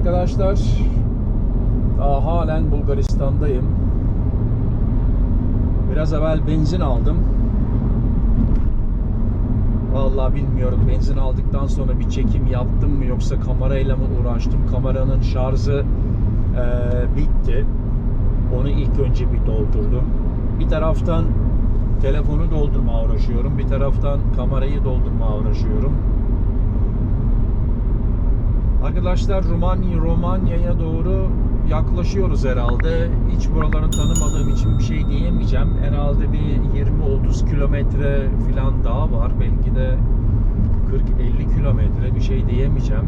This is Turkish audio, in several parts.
Arkadaşlar daha halen Bulgaristan'dayım. Biraz evvel benzin aldım. Vallahi bilmiyorum benzin aldıktan sonra bir çekim yaptım mı yoksa kamerayla mı uğraştım? Kameranın şarjı eee, bitti. Onu ilk önce bir doldurdum. Bir taraftan telefonu doldurma uğraşıyorum. Bir taraftan kamerayı doldurma uğraşıyorum. Arkadaşlar Romanya Romanya'ya doğru yaklaşıyoruz herhalde. Hiç buraların tanımadığım için bir şey diyemeyeceğim. Herhalde bir 20-30 kilometre falan daha var. Belki de 40-50 kilometre bir şey diyemeyeceğim.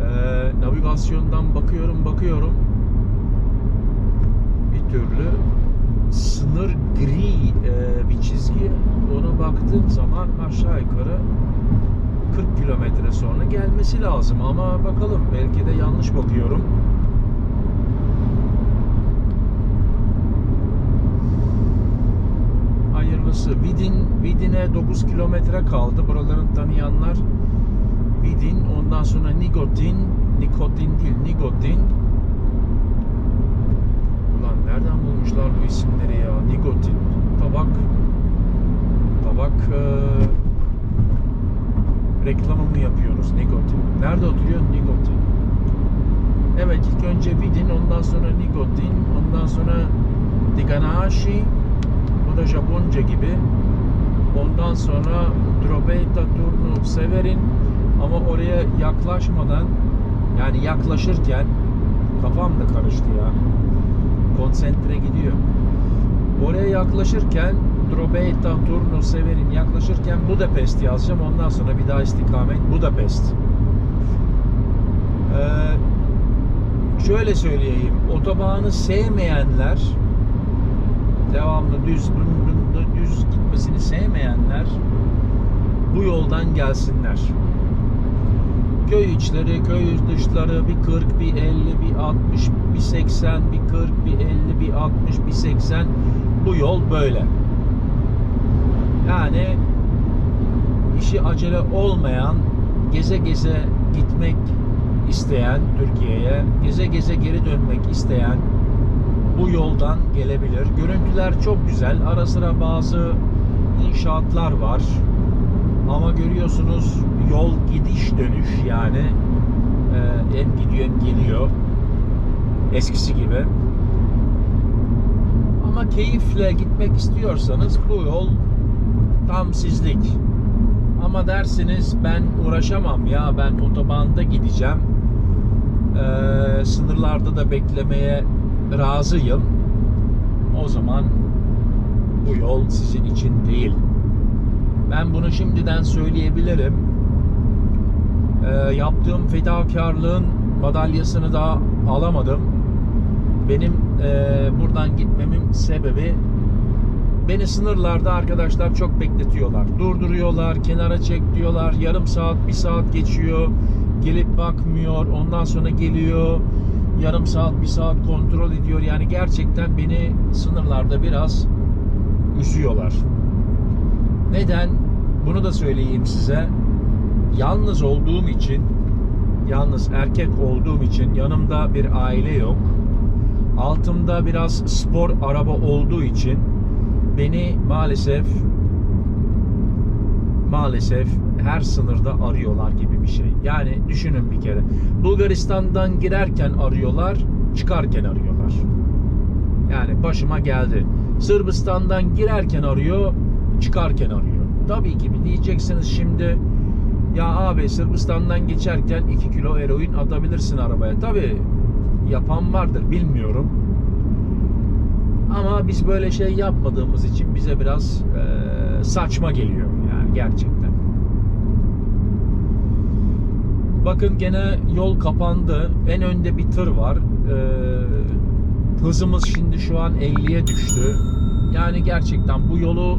Ee, navigasyondan bakıyorum bakıyorum. Bir türlü sınır gri e, bir çizgi. Ona baktığım zaman aşağı yukarı 40 kilometre sonra gelmesi lazım ama bakalım belki de yanlış bakıyorum. Hayırlısı. Vidin, Vidin'e 9 kilometre kaldı. Buraların tanıyanlar Vidin, ondan sonra Nigotin, Nikotin değil, Nigotin. Ulan nereden bulmuşlar bu isimleri ya? Nigotin, tabak, tabak eee reklamını yapıyoruz Nigotin. Nerede oturuyor Nigotin? Evet ilk önce Vidin ondan sonra Nigotin ondan sonra Diganashi bu da Japonca gibi ondan sonra Drobeta Turnu Severin ama oraya yaklaşmadan yani yaklaşırken kafam da karıştı ya konsantre gidiyor oraya yaklaşırken Drobeta, Turnu, Severin yaklaşırken Budapest yazacağım. Ondan sonra bir daha istikamet Budapest. Ee, şöyle söyleyeyim. Otobanı sevmeyenler devamlı düz dün, dün, düz gitmesini sevmeyenler bu yoldan gelsinler. Köy içleri, köy dışları bir 40, bir 50, bir 60, bir 80, bir 40, bir 50, bir 60, bir 80 bu yol böyle. Yani işi acele olmayan, geze geze gitmek isteyen Türkiye'ye, geze geze geri dönmek isteyen bu yoldan gelebilir. Görüntüler çok güzel. Ara sıra bazı inşaatlar var. Ama görüyorsunuz yol gidiş dönüş yani e, hem gidiyor hem geliyor. Eskisi gibi. Ama keyifle gitmek istiyorsanız bu yol tam sizlik. Ama dersiniz ben uğraşamam ya ben otobanda gideceğim. Ee, sınırlarda da beklemeye razıyım. O zaman bu yol sizin için değil. Ben bunu şimdiden söyleyebilirim. Ee, yaptığım fedakarlığın madalyasını da alamadım. Benim e, buradan gitmemin sebebi Beni sınırlarda arkadaşlar çok bekletiyorlar. Durduruyorlar, kenara çek diyorlar. Yarım saat, bir saat geçiyor. Gelip bakmıyor. Ondan sonra geliyor. Yarım saat, bir saat kontrol ediyor. Yani gerçekten beni sınırlarda biraz üzüyorlar. Neden? Bunu da söyleyeyim size. Yalnız olduğum için, yalnız erkek olduğum için yanımda bir aile yok. Altımda biraz spor araba olduğu için beni maalesef maalesef her sınırda arıyorlar gibi bir şey. Yani düşünün bir kere. Bulgaristan'dan girerken arıyorlar, çıkarken arıyorlar. Yani başıma geldi. Sırbistan'dan girerken arıyor, çıkarken arıyor. Tabii ki diyeceksiniz şimdi ya abi Sırbistan'dan geçerken 2 kilo eroin atabilirsin arabaya. Tabii yapan vardır bilmiyorum. Ama biz böyle şey yapmadığımız için bize biraz e, saçma geliyor yani gerçekten. Bakın gene yol kapandı. En önde bir tır var. E, hızımız şimdi şu an 50'ye düştü. Yani gerçekten bu yolu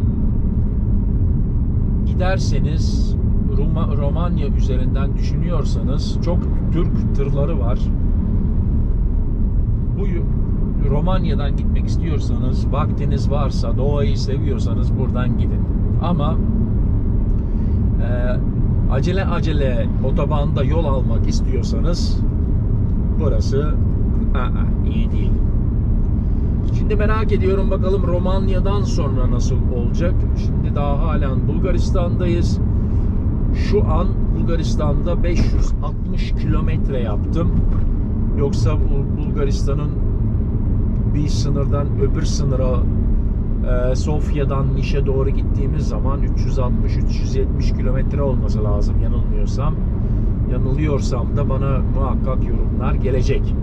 giderseniz Roma, Romanya üzerinden düşünüyorsanız çok Türk tırları var. Bu Romanya'dan gitmek istiyorsanız, vaktiniz varsa, doğayı seviyorsanız buradan gidin. Ama e, acele acele otobanda yol almak istiyorsanız burası aa, iyi değil. Şimdi merak ediyorum bakalım Romanya'dan sonra nasıl olacak. Şimdi daha halen Bulgaristan'dayız. Şu an Bulgaristan'da 560 kilometre yaptım. Yoksa bu Bulgaristan'ın bir sınırdan öbür sınıra e, Sofya'dan Niş'e doğru gittiğimiz zaman 360-370 kilometre olması lazım yanılmıyorsam. Yanılıyorsam da bana muhakkak yorumlar gelecek.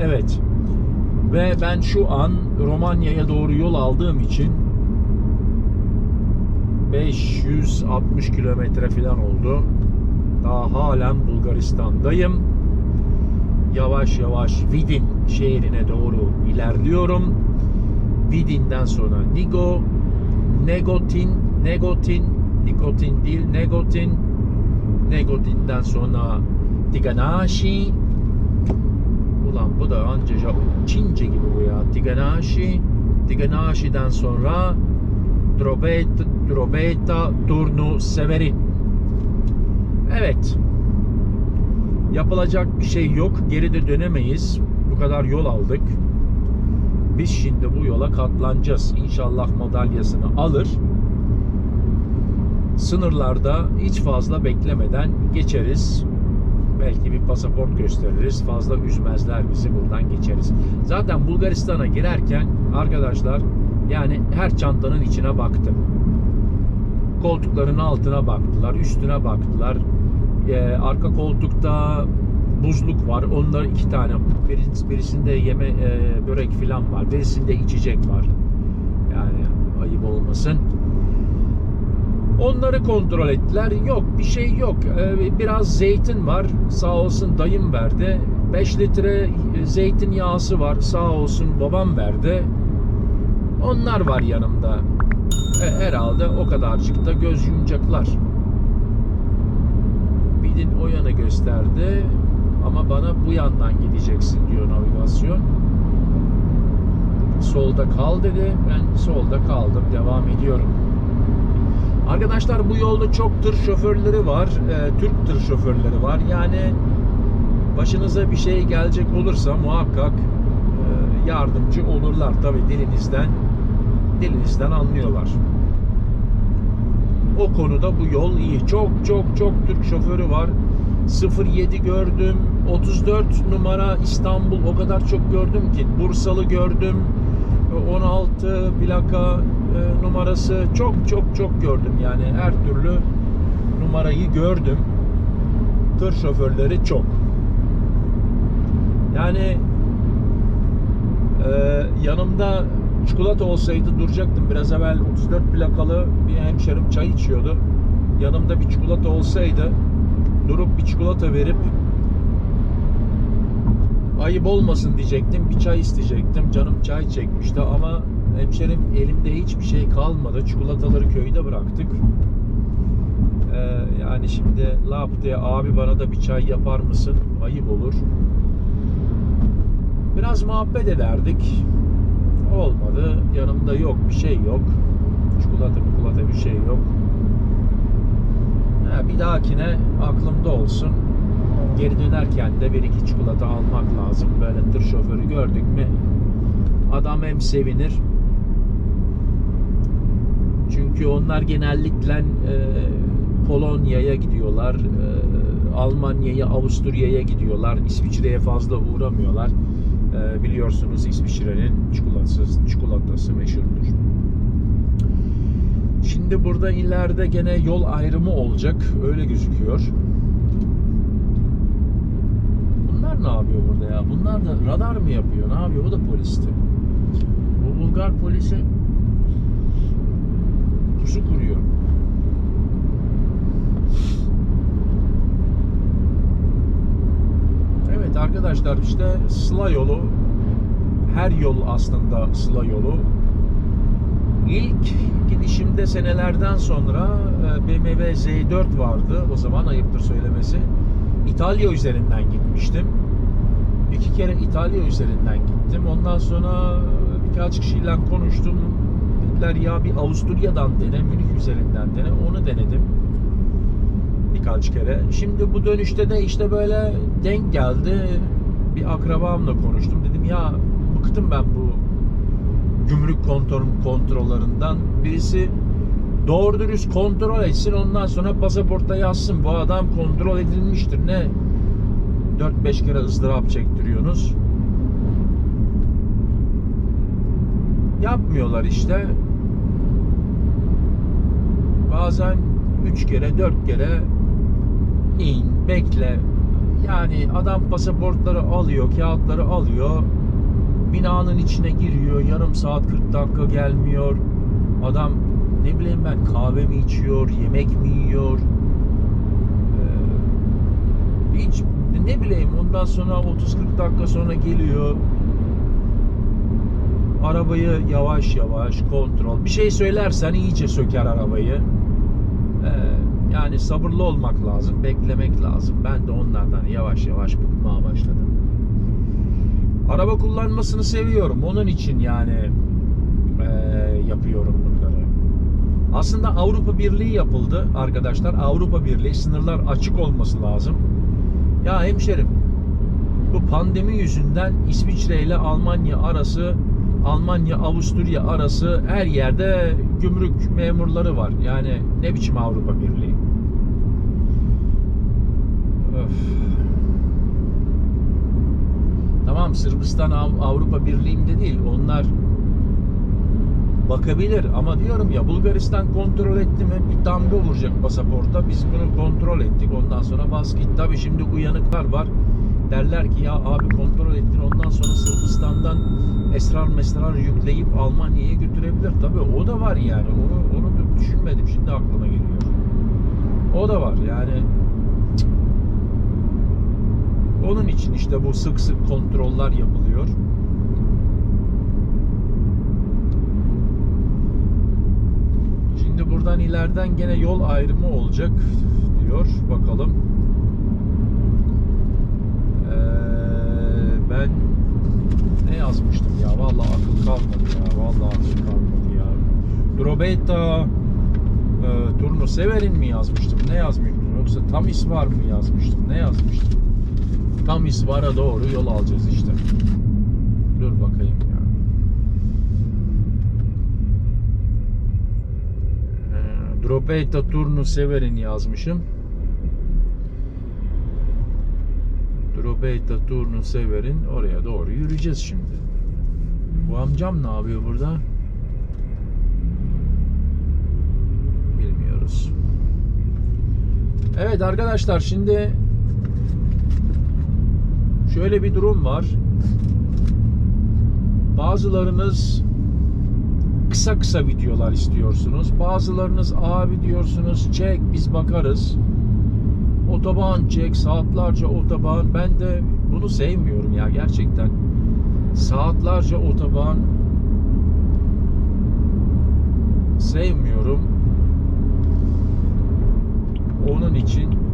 Evet. Ve ben şu an Romanya'ya doğru yol aldığım için 560 kilometre falan oldu. Daha halen Bulgaristan'dayım. Yavaş yavaş Vidin şehrine doğru ilerliyorum. Vidin'den sonra Nigo, Negotin, Negotin, Nikotin değil, Negotin, Negotin'den sonra Tiganashi. Ulan bu da anca Çince gibi bu ya. Tiganashi, Tiganashi'den sonra Drobeta, Drobeta, Turnu, Severin. Evet. Yapılacak bir şey yok. Geri de dönemeyiz. Bu kadar yol aldık. Biz şimdi bu yola katlanacağız. İnşallah madalyasını alır. Sınırlarda hiç fazla beklemeden geçeriz. Belki bir pasaport gösteririz. Fazla üzmezler bizi buradan geçeriz. Zaten Bulgaristan'a girerken arkadaşlar yani her çantanın içine baktım. Koltukların altına baktılar, üstüne baktılar. Ee, arka koltukta buzluk var. Onlar iki tane. Biris- Birisinde yeme e, börek filan var. Birisinde içecek var. Yani ayıp olmasın. Onları kontrol ettiler. Yok bir şey yok. Ee, biraz zeytin var. Sağ olsun dayım verdi. 5 litre zeytin yağısı var. Sağ olsun babam verdi. Onlar var yanımda. E, herhalde o kadarcık da göz yumacaklar. Bidin o yana gösterdi. Ama bana bu yandan gideceksin diyor navigasyon. Solda kal dedi. Ben solda kaldım. Devam ediyorum. Arkadaşlar bu yolda çok tır şoförleri var. Ee, Türk tır şoförleri var. Yani başınıza bir şey gelecek olursa muhakkak e, yardımcı olurlar. Tabi dilinizden dilinizden anlıyorlar. O konuda bu yol iyi. Çok çok çok Türk şoförü var. 07 gördüm. 34 numara İstanbul o kadar çok gördüm ki. Bursalı gördüm. 16 plaka e, numarası çok çok çok gördüm. Yani her türlü numarayı gördüm. Tır şoförleri çok. Yani e, yanımda çikolata olsaydı duracaktım. Biraz evvel 34 plakalı bir hemşerim çay içiyordu. Yanımda bir çikolata olsaydı durup bir çikolata verip ayıp olmasın diyecektim. Bir çay isteyecektim. Canım çay çekmişti ama hemşerim elimde hiçbir şey kalmadı. Çikolataları köyde bıraktık. Ee, yani şimdi lap diye abi bana da bir çay yapar mısın? Ayıp olur. Biraz muhabbet ederdik. Olmadı. Yanımda yok bir şey yok. Çikolata çikolata bir şey yok. Ha, bir dahakine aklımda olsun. Geri dönerken de bir iki çikolata almak lazım. Böyle tır şoförü gördük mü adam hem sevinir. Çünkü onlar genellikle e, Polonya'ya gidiyorlar. E, Almanya'ya, Avusturya'ya gidiyorlar. İsviçre'ye fazla uğramıyorlar. E, biliyorsunuz İsviçre'nin çikolatası, çikolatası meşhurdur. Şimdi burada ileride gene yol ayrımı olacak. Öyle gözüküyor. Bunlar ne yapıyor burada ya? Bunlar da radar mı yapıyor? Ne yapıyor? O da polisti. Bu Bulgar polisi pusu kuruyor. Arkadaşlar işte Sıla yolu her yol aslında Sıla yolu. İlk gidişimde senelerden sonra e, BMW Z4 vardı. O zaman ayıptır söylemesi. İtalya üzerinden gitmiştim. İki kere İtalya üzerinden gittim. Ondan sonra birkaç kişiyle konuştum. Dediler ya bir Avusturya'dan dene, Münih üzerinden dene. Onu denedim. Birkaç kere. Şimdi bu dönüşte de işte böyle denk geldi. Bir akrabamla konuştum. Dedim ya bıktım ben bu gümrük kontrol kontrollerinden. Birisi doğru dürüst kontrol etsin ondan sonra pasaportta yazsın. Bu adam kontrol edilmiştir. Ne 4-5 kere ızdırap çektiriyorsunuz. Yapmıyorlar işte. Bazen 3 kere 4 kere in, bekle. Yani adam pasaportları alıyor, kağıtları alıyor. Binanın içine giriyor. Yarım saat 40 dakika gelmiyor. Adam ne bileyim ben kahve mi içiyor, yemek mi yiyor? Ee, hiç ne bileyim ondan sonra 30-40 dakika sonra geliyor. Arabayı yavaş yavaş kontrol. Bir şey söylersen iyice söker arabayı. Ee, yani sabırlı olmak lazım, beklemek lazım. Ben de onlardan yavaş yavaş bıkmaya başladım. Araba kullanmasını seviyorum. Onun için yani eee, yapıyorum bunları. Aslında Avrupa Birliği yapıldı arkadaşlar. Avrupa Birliği sınırlar açık olması lazım. Ya hemşerim bu pandemi yüzünden İsviçre ile Almanya arası Almanya Avusturya arası her yerde gümrük memurları var. Yani ne biçim Avrupa Birliği? Tamam Sırbistan Av- Avrupa Birliği'nde değil. Onlar bakabilir ama diyorum ya Bulgaristan kontrol etti mi bir damga vuracak pasaporta. Biz bunu kontrol ettik. Ondan sonra bas git. Tabii şimdi uyanıklar var. Derler ki ya abi kontrol ettin ondan sonra Sırbistan'dan esrar mesrar yükleyip Almanya'ya götürebilir. Tabii o da var yani. Onu onu düşünmedim. Şimdi aklıma geliyor. O da var yani. Onun için işte bu sık sık kontroller yapılıyor. Şimdi buradan ileriden gene yol ayrımı olacak diyor. Bakalım. Ee, ben ne yazmıştım ya? Vallahi akıl kalmadı ya. Vallahi akıl kalmadı ya. Drobeta e, Turnu Severin mi yazmıştım? Ne yazmıştım? Yoksa Tamis var mı yazmıştım? Ne yazmıştım? Tamis vara doğru yol alacağız işte. Dur bakayım ya. Ee, Drobeta Turnu Severin yazmışım. Drobeta Turnu Severin oraya doğru yürüyeceğiz şimdi. Bu amcam ne yapıyor burada? Bilmiyoruz. Evet arkadaşlar şimdi şöyle bir durum var. Bazılarınız kısa kısa videolar istiyorsunuz. Bazılarınız abi diyorsunuz çek biz bakarız. Otoban çek saatlerce otoban. Ben de bunu sevmiyorum ya gerçekten. Saatlerce otoban sevmiyorum. Onun için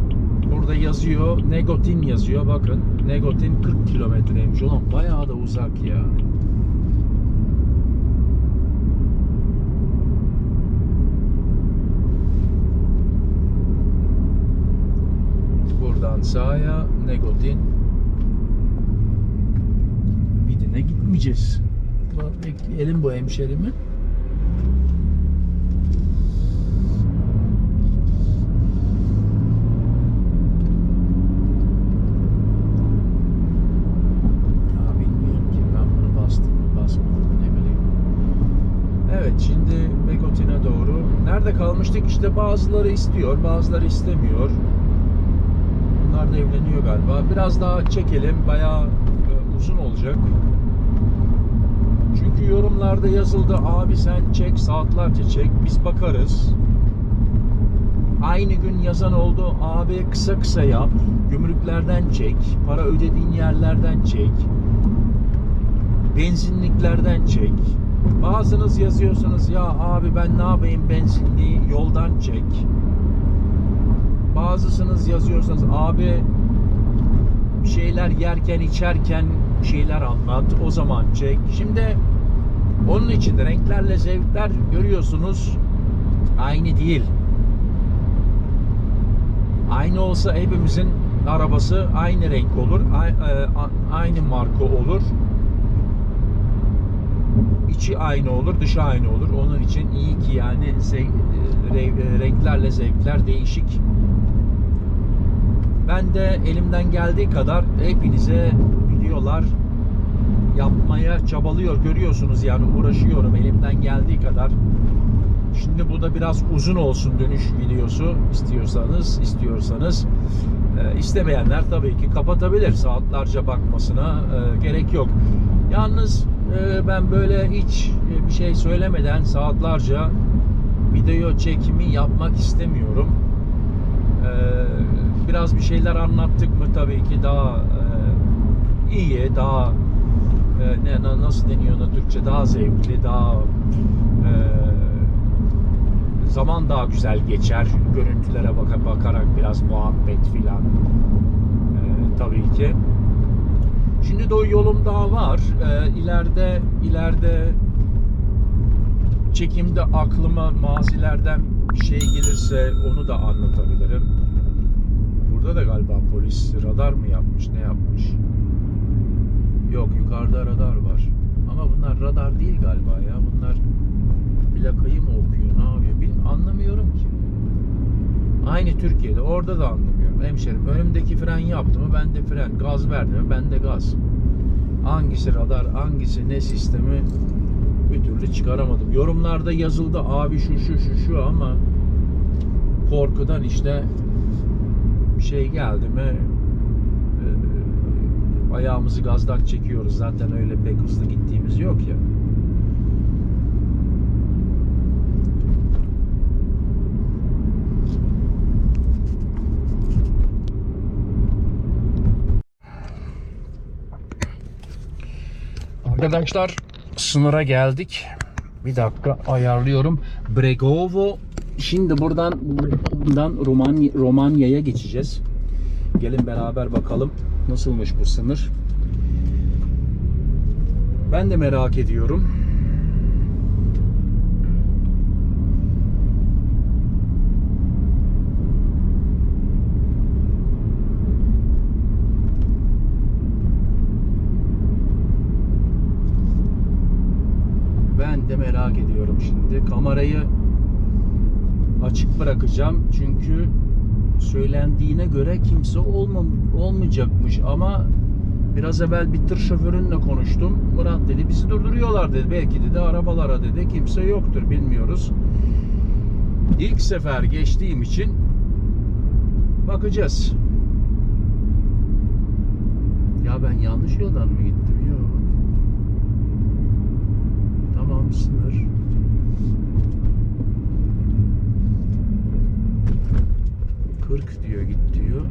burada yazıyor Negotin yazıyor bakın. Negotin 40 kilometreymiş. Ulan bayağı da uzak ya. Buradan sağa Negotin Vidin'e gitmeyeceğiz. Bekleyelim bu hemşerimi. Ya bilmiyorum ki ben bunu bastım mı basmadım mı ne bileyim. Evet şimdi Begotin'e doğru. Kalmıştık? İşte bazıları istiyor bazıları istemiyor. Bunlar da evleniyor galiba. Biraz daha çekelim. Bayağı e, uzun olacak. Çünkü yorumlarda yazıldı abi sen çek saatlerce çek biz bakarız. Aynı gün yazan oldu abi kısa kısa yap. Gümrüklerden çek. Para ödediğin yerlerden çek. Benzinliklerden çek. Bazınız yazıyorsunuz ya abi ben ne yapayım benzinliği yoldan çek. Bazısınız yazıyorsanız abi şeyler yerken içerken şeyler anlat o zaman çek. Şimdi onun için de renklerle zevkler görüyorsunuz aynı değil. Aynı olsa hepimizin arabası aynı renk olur, e, aynı marka olur. İçi aynı olur, dışı aynı olur. Onun için iyi ki yani ze- re- renklerle zevkler değişik. Ben de elimden geldiği kadar hepinize videolar yapmaya çabalıyor. Görüyorsunuz yani uğraşıyorum elimden geldiği kadar. Şimdi bu da biraz uzun olsun dönüş videosu istiyorsanız istiyorsanız e, istemeyenler tabii ki kapatabilir saatlerce bakmasına e, gerek yok. Yalnız e, ben böyle hiç e, bir şey söylemeden saatlerce video çekimi yapmak istemiyorum. E, biraz bir şeyler anlattık mı tabii ki daha e, iyi, daha e, ne na- nasıl deniyor ona Türkçe daha zevkli, daha zaman daha güzel geçer. Görüntülere baka bakarak biraz muhabbet filan. E, tabii ki. Şimdi de o yolum daha var. E, ileride ileride çekimde aklıma mazilerden şey gelirse onu da anlatabilirim. Burada da galiba polis radar mı yapmış, ne yapmış? Yok yukarıda radar var. Ama bunlar radar değil galiba ya. Bunlar plakayı mı okuyor, ne yapıyor? Bilmiyorum, anlamıyorum ki. Aynı Türkiye'de. Orada da anlamıyorum. Hemşerim önümdeki fren yaptı mı ben de fren. Gaz verdi mi ben de gaz. Hangisi radar, hangisi ne sistemi bir türlü çıkaramadım. Yorumlarda yazıldı abi şu şu şu şu ama korkudan işte şey geldi mi e, ayağımızı gazdan çekiyoruz. Zaten öyle pek hızlı gittiğimiz yok ya. Arkadaşlar sınıra geldik. Bir dakika ayarlıyorum. Bregovo. Şimdi buradan buradan Romanya, Romanya'ya geçeceğiz. Gelin beraber bakalım nasılmış bu sınır. Ben de merak ediyorum. Ben de merak ediyorum şimdi. Kamerayı açık bırakacağım. Çünkü söylendiğine göre kimse olmam olmayacakmış ama biraz evvel bir tır şoförünle konuştum. Murat dedi bizi durduruyorlar dedi. Belki dedi arabalara dedi kimse yoktur bilmiyoruz. İlk sefer geçtiğim için bakacağız. Ya ben yanlış yoldan mı gittim? Yok. Tamam sınır. Kırk diyor git diyor.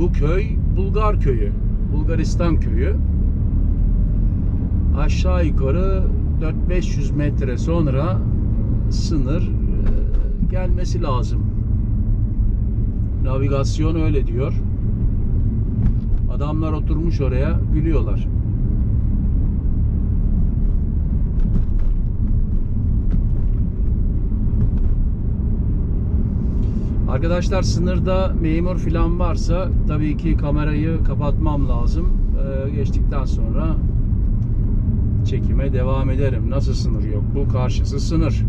Bu köy Bulgar köyü. Bulgaristan köyü. Aşağı yukarı 4-500 metre sonra sınır e, gelmesi lazım. Navigasyon öyle diyor. Adamlar oturmuş oraya gülüyorlar. Arkadaşlar sınırda memur filan varsa tabii ki kamerayı kapatmam lazım. Ee, geçtikten sonra çekime devam ederim. Nasıl sınır yok? Bu karşısı sınır.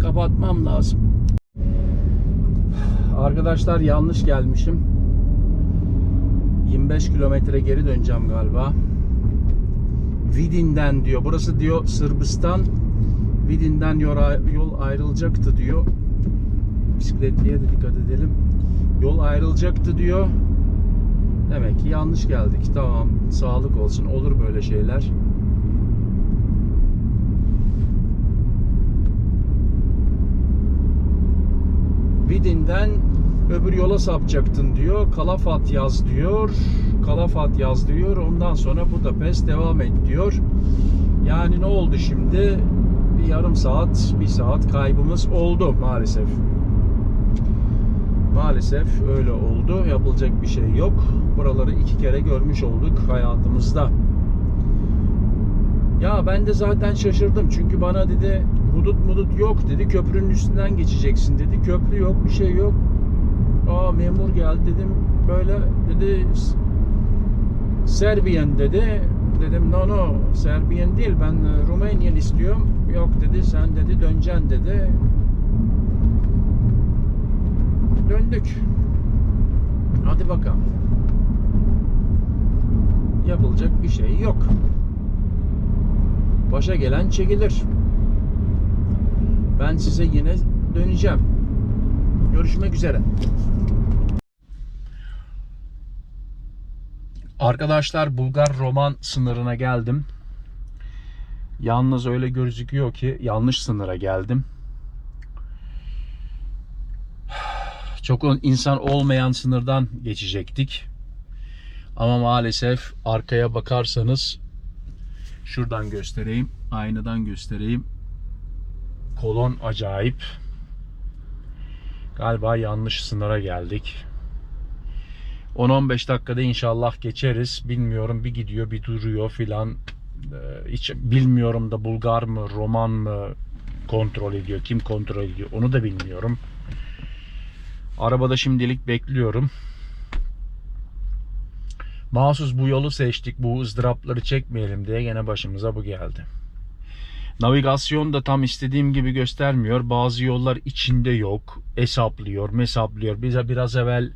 Kapatmam lazım. Arkadaşlar yanlış gelmişim. 25 kilometre geri döneceğim galiba. Vidin'den diyor. Burası diyor Sırbistan. Vidin'den yol, ayrılacaktı diyor. Bisikletliye de dikkat edelim. Yol ayrılacaktı diyor. Demek ki yanlış geldik. Tamam. Sağlık olsun. Olur böyle şeyler. Vidin'den öbür yola sapacaktın diyor. Kalafat yaz diyor. Kalafat yaz diyor. Ondan sonra Budapest devam et diyor. Yani ne oldu şimdi? Yarım saat, bir saat kaybımız oldu maalesef. Maalesef öyle oldu. Yapılacak bir şey yok. Buraları iki kere görmüş olduk hayatımızda. Ya ben de zaten şaşırdım. Çünkü bana dedi Hudut mudut yok dedi. Köprünün üstünden geçeceksin dedi. Köprü yok, bir şey yok. Aa memur geldi dedim. Böyle dedi Serbiyen dedi. Dedim no no Serbiyen değil ben e, Rumenian istiyorum. Yok dedi sen dedi döneceksin dedi. Döndük. Hadi bakalım. Yapılacak bir şey yok. Başa gelen çekilir. Ben size yine döneceğim. Görüşmek üzere. Arkadaşlar Bulgar Roman sınırına geldim. Yalnız öyle gözüküyor ki yanlış sınıra geldim. Çok insan olmayan sınırdan geçecektik. Ama maalesef arkaya bakarsanız şuradan göstereyim, aynadan göstereyim. Kolon acayip. Galiba yanlış sınıra geldik. 10-15 dakikada inşallah geçeriz. Bilmiyorum bir gidiyor bir duruyor filan. Ee, Hiç bilmiyorum da Bulgar mı Roman mı kontrol ediyor. Kim kontrol ediyor onu da bilmiyorum. Arabada şimdilik bekliyorum. Mahsus bu yolu seçtik. Bu ızdırapları çekmeyelim diye gene başımıza bu geldi. Navigasyon da tam istediğim gibi göstermiyor. Bazı yollar içinde yok. Hesaplıyor, mesaplıyor. Bize biraz evvel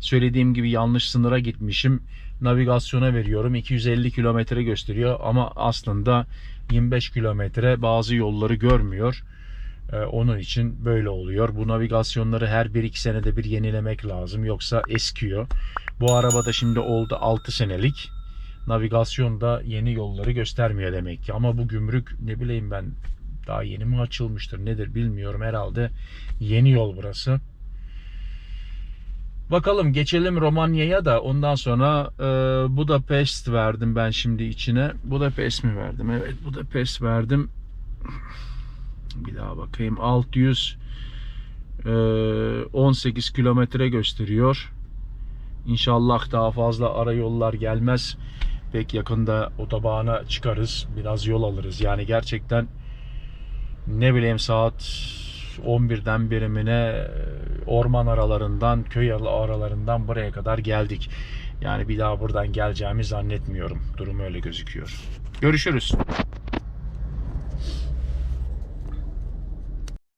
söylediğim gibi yanlış sınıra gitmişim. Navigasyona veriyorum. 250 kilometre gösteriyor ama aslında 25 kilometre bazı yolları görmüyor. Ee, onun için böyle oluyor. Bu navigasyonları her 1-2 senede bir yenilemek lazım. Yoksa eskiyor. Bu arabada şimdi oldu 6 senelik. Navigasyonda yeni yolları göstermiyor demek ki. Ama bu gümrük ne bileyim ben daha yeni mi açılmıştır nedir bilmiyorum. Herhalde yeni yol burası. Bakalım geçelim Romanya'ya da ondan sonra e, Budapest verdim ben şimdi içine. Budapest mi verdim? Evet Budapest verdim. Bir daha bakayım. 600 e, 18 kilometre gösteriyor. İnşallah daha fazla ara yollar gelmez. Pek yakında otobana çıkarız. Biraz yol alırız. Yani gerçekten ne bileyim saat 11'den birimine orman aralarından, köy aralarından buraya kadar geldik. Yani bir daha buradan geleceğimi zannetmiyorum. Durum öyle gözüküyor. Görüşürüz.